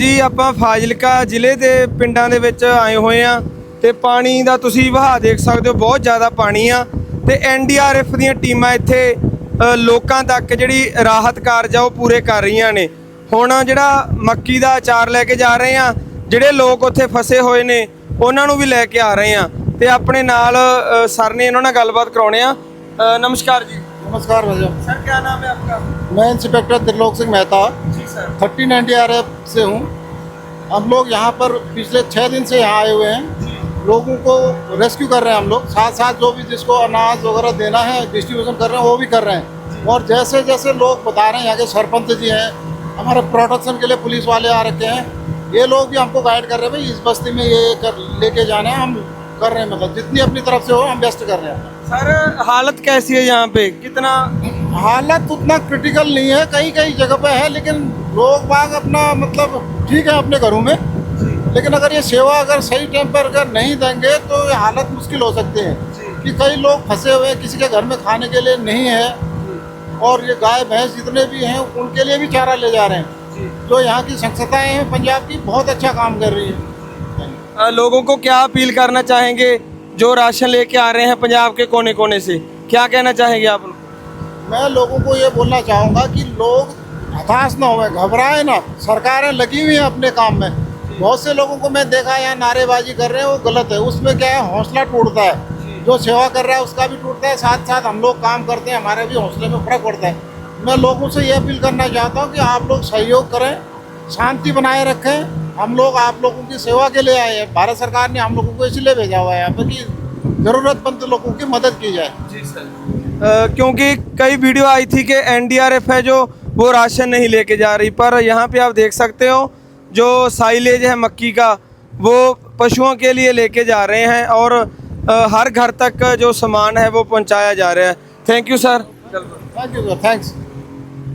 ਜੀ ਆਪਾਂ ਫਾਜ਼ਿਲਕਾ ਜ਼ਿਲ੍ਹੇ ਦੇ ਪਿੰਡਾਂ ਦੇ ਵਿੱਚ ਆਏ ਹੋਏ ਆ ਤੇ ਪਾਣੀ ਦਾ ਤੁਸੀਂ ਵਹਾਅ ਦੇਖ ਸਕਦੇ ਹੋ, ਬਹੁਤ ਜ਼ਿਆਦਾ ਪਾਣੀ ਆ ਤੇ ਐਨਡੀਆਰਐਫ ਦੀਆਂ ਟੀਮਾਂ ਇੱਥੇ ਲੋਕਾਂ ਤੱਕ ਜਿਹੜੀ ਰਾਹਤ ਕਾਰਜ ਆ ਉਹ ਪੂਰੇ ਕਰ ਰਹੀਆਂ ਨੇ। ਹੁਣ ਜਿਹੜਾ ਮੱਕੀ ਦਾ ਅਚਾਰ ਲੈ ਕੇ ਜਾ ਰਹੇ ਆ, ਜਿਹੜੇ ਲੋਕ ਉੱਥੇ ਫਸੇ ਹੋਏ ਨੇ, ਉਹਨਾਂ ਨੂੰ ਵੀ ਲੈ ਕੇ ਆ ਰਹੇ ਆ ਤੇ ਆਪਣੇ ਨਾਲ ਸਰ ਨੇ ਇਹਨਾਂ ਨਾਲ ਗੱਲਬਾਤ ਕਰਾਉਣੇ ਆ। ਨਮਸਕਾਰ ਜੀ। नमस्कार भैया। सर क्या नाम है आपका? मैं इंस्पेक्टर त्रिलोक सिंह मेहता। जी सर। थर्टीन एन से हूँ। हम लोग यहाँ पर पिछले छः दिन से यहाँ आए हुए हैं। लोगों को रेस्क्यू कर रहे हैं हम लोग। साथ साथ जो भी जिसको अनाज वगैरह देना है डिस्ट्रीब्यूशन कर रहे हैं वो भी कर रहे हैं। और जैसे जैसे लोग बता रहे हैं यहाँ के सरपंच जी हैं हमारे प्रोटेक्शन के लिए पुलिस वाले आ रखे हैं। ये लोग भी हमको गाइड कर रहे हैं भाई इस बस्ती में ये कर लेके जाना है हम कर रहे हैं मतलब जितनी अपनी तरफ़ से हो हम बेस्ट कर रहे हैं। सर हालत कैसी है यहाँ पे? कितना हालत उतना क्रिटिकल नहीं है कई कई जगह पे है लेकिन लोग बाग अपना मतलब ठीक है अपने घरों में। लेकिन अगर ये सेवा अगर सही टाइम पर अगर नहीं देंगे तो ये हालत मुश्किल हो सकती है। कि कई लोग फंसे हुए हैं किसी के घर में खाने के लिए नहीं है और ये गाय भैंस जितने भी हैं उनके लिए भी चारा ले जा रहे हैं। जो यहाँ की संस्थाएँ हैं पंजाब की बहुत अच्छा काम कर रही है। लोगों को क्या अपील करना चाहेंगे? जो राशन लेके आ रहे हैं पंजाब के कोने कोने से, क्या कहना चाहेंगे आप? मैं लोगों को ये बोलना चाहूँगा कि लोग हताश ना हुए, घबराए ना। सरकारें लगी हुई हैं अपने काम में। बहुत से लोगों को मैं देखा, यहाँ नारेबाजी कर रहे हैं, वो गलत है। उसमें क्या है, हौसला टूटता है। जो सेवा कर रहा है, उसका भी टूटता है। साथ साथ हम लोग काम करते हैं, हमारे भी हौसले में फ़र्क पड़ता है। मैं लोगों से ये अपील करना चाहता हूँ कि आप लोग सहयोग करें शांति बनाए रखें। हम लोग आप लोगों की सेवा के लिए आए हैं। भारत सरकार ने हम लोगों को इसलिए भेजा हुआ है यहाँ पर कि ज़रूरतमंद लोगों की मदद की जाए। अ, क्योंकि कई वीडियो आई थी कि एनडीआरएफ है जो वो राशन नहीं लेके जा रही। पर यहाँ पे आप देख सकते हो जो साइलेज है मक्की का वो पशुओं के लिए लेके जा रहे हैं और हर घर तक जो सामान है वो पहुँचाया जा रहा है। Thank you sir thank you sir thanks